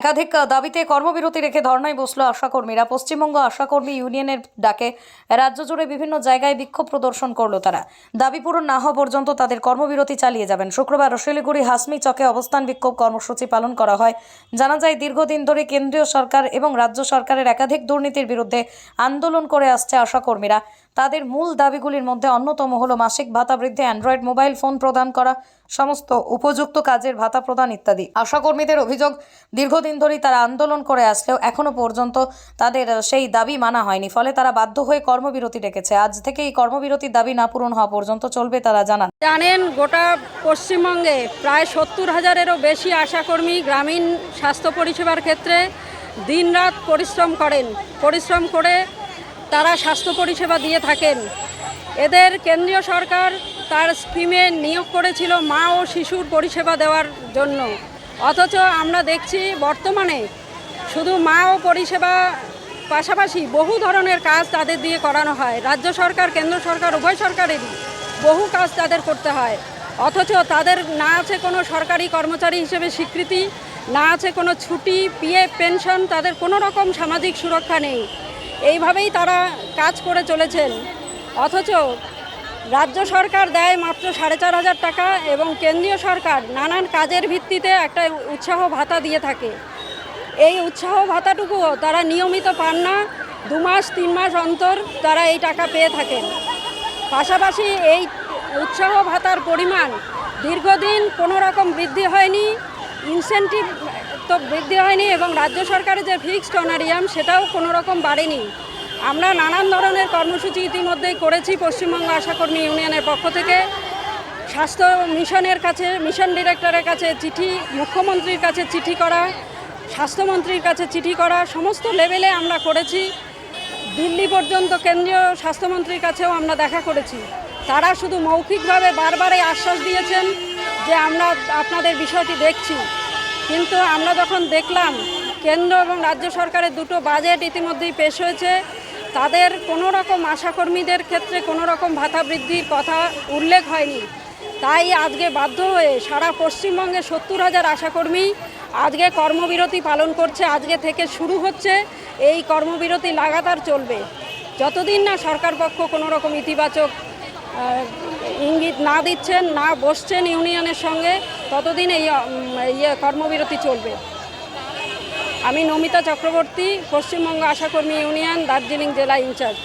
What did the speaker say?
একাধিক দাবিতে কর্মবিরতি রেখে ধর্নায় বসল আশাকর্মীরা। পশ্চিমবঙ্গ আশাকর্মী ইউনিয়নের ডাকে রাজ্য জুড়ে বিভিন্ন জায়গায় বিক্ষোভ প্রদর্শন করল তারা। দাবি পূরণ না হওয়া পর্যন্ত তাদের কর্মবিরতি চালিয়ে যাবেন। শুক্রবার শিলিগুড়ি হাসমি চকে অবস্থান বিক্ষোভ কর্মসূচি পালন করা হয়। জানা যায়, দীর্ঘদিন ধরে কেন্দ্রীয় সরকার এবং রাজ্য সরকারের একাধিক দুর্নীতির বিরুদ্ধে আন্দোলন করে আসছে আশাকর্মীরা। তাদের মূল দাবিগুলির মধ্যে অন্যতম হলো মাসিক ভাতা বৃদ্ধি, অ্যান্ড্রয়েড মোবাইল ফোন প্রদান করা, সমস্ত উপযুক্ত কাজের ভাতা প্রদান ইত্যাদি। আশাকর্মীদের অভিযোগ, দীর্ঘদিন ধরেই তারা আন্দোলন করে আসলেও এখনও পর্যন্ত তাদের সেই দাবি মানা হয়নি। ফলে তারা বাধ্য হয়ে কর্মবিরতি ডেকেছে আজ থেকে এই কর্মবিরতির দাবি না পূরণ হওয়া পর্যন্ত চলবে তারা জানান। জানেন, গোটা পশ্চিমবঙ্গে প্রায় সত্তর হাজারেরও বেশি আশাকর্মী গ্রামীণ স্বাস্থ্য পরিষেবার ক্ষেত্রে দিনরাত পরিশ্রম করেন। পরিশ্রম করে তারা স্বাস্থ্য পরিষেবা দিয়ে থাকেন। এদের কেন্দ্রীয় সরকার তার স্কিমে নিয়োগ করেছিল মা ও শিশুর পরিষেবা দেওয়ার জন্য। অথচ আমরা দেখছি বর্তমানে শুধু মা ও পরিষেবা পাশাপাশি বহু ধরনের কাজ তাদের দিয়ে করানো হয়। রাজ্য সরকার, কেন্দ্র সরকার, উভয় সরকারেরই বহু কাজ তাদের করতে হয়। অথচ তাদের না আছে কোনো সরকারি কর্মচারী হিসেবে স্বীকৃতি, না আছে কোনো ছুটি পিএফ পেনশন, তাদের কোনো রকম সামাজিক সুরক্ষা নেই। এইভাবেই তারা কাজ করে চলেছেন। অথচ রাজ্য সরকার দেয় মাত্র সাড়ে চার হাজার টাকা এবং কেন্দ্রীয় সরকার নানান কাজের ভিত্তিতে একটা উৎসাহ ভাতা দিয়ে থাকে। এই উৎসাহ ভাতাটুকুও তারা নিয়মিত পান না, দু মাস, তিন মাস অন্তর তারা এই টাকা পেয়ে থাকেন। পাশাপাশি এই উৎসাহ ভাতার পরিমাণ দীর্ঘদিন কোনো রকম বৃদ্ধি হয়নি। ইনসেন্টিভ তো বৃদ্ধি হয়নি এবং রাজ্য সরকারের যে ফিক্সড অনারিয়াম সেটাও কোনো রকম বাড়েনি। আমরা নানান ধরনের কর্মসূচি ইতিমধ্যেই করেছি পশ্চিমবঙ্গ আশাকর্মী ইউনিয়নের পক্ষ থেকে। স্বাস্থ্য মিশনের কাছে, মিশন ডিরেক্টরের কাছে চিঠি, মুখ্যমন্ত্রীর কাছে চিঠি করা, স্বাস্থ্যমন্ত্রীর কাছে চিঠি করা, সমস্ত লেভেলে আমরা করেছি। দিল্লি পর্যন্ত কেন্দ্রীয় স্বাস্থ্যমন্ত্রীর কাছেও আমরা দেখা করেছি। তারা শুধু মৌখিকভাবে বারবারই আশ্বাস দিয়েছেন যে আমরা আপনাদের বিষয়টি দেখছি। কিন্তু আমরা যখন দেখলাম কেন্দ্র এবং রাজ্য সরকারের দুটো বাজেট ইতিমধ্যেই পেশ হয়েছে, তাদের কোনো রকম আশাকর্মীদের ক্ষেত্রে কোনো রকম ভাতা বৃদ্ধির কথা উল্লেখ হয়নি। তাই আজকে বাধ্য হয়ে সারা পশ্চিমবঙ্গে সত্তর হাজার আশাকর্মী আজকে কর্মবিরতি পালন করছে, আজকে থেকে শুরু হচ্ছে, এই কর্মবিরতি লাগাতার চলবে। যতদিন না সরকার পক্ষ কোনো রকম ইতিবাচক ইঙ্গিত না দিচ্ছেন, না বসছেন ইউনিয়নের সঙ্গে, ততদিন এই ইয়ে কর্মবিরতি চলবে। আমি নমিতা চক্রবর্তী, পশ্চিমবঙ্গ আশাকর্মী ইউনিয়ন, দার্জিলিং জেলা ইনচার্জ।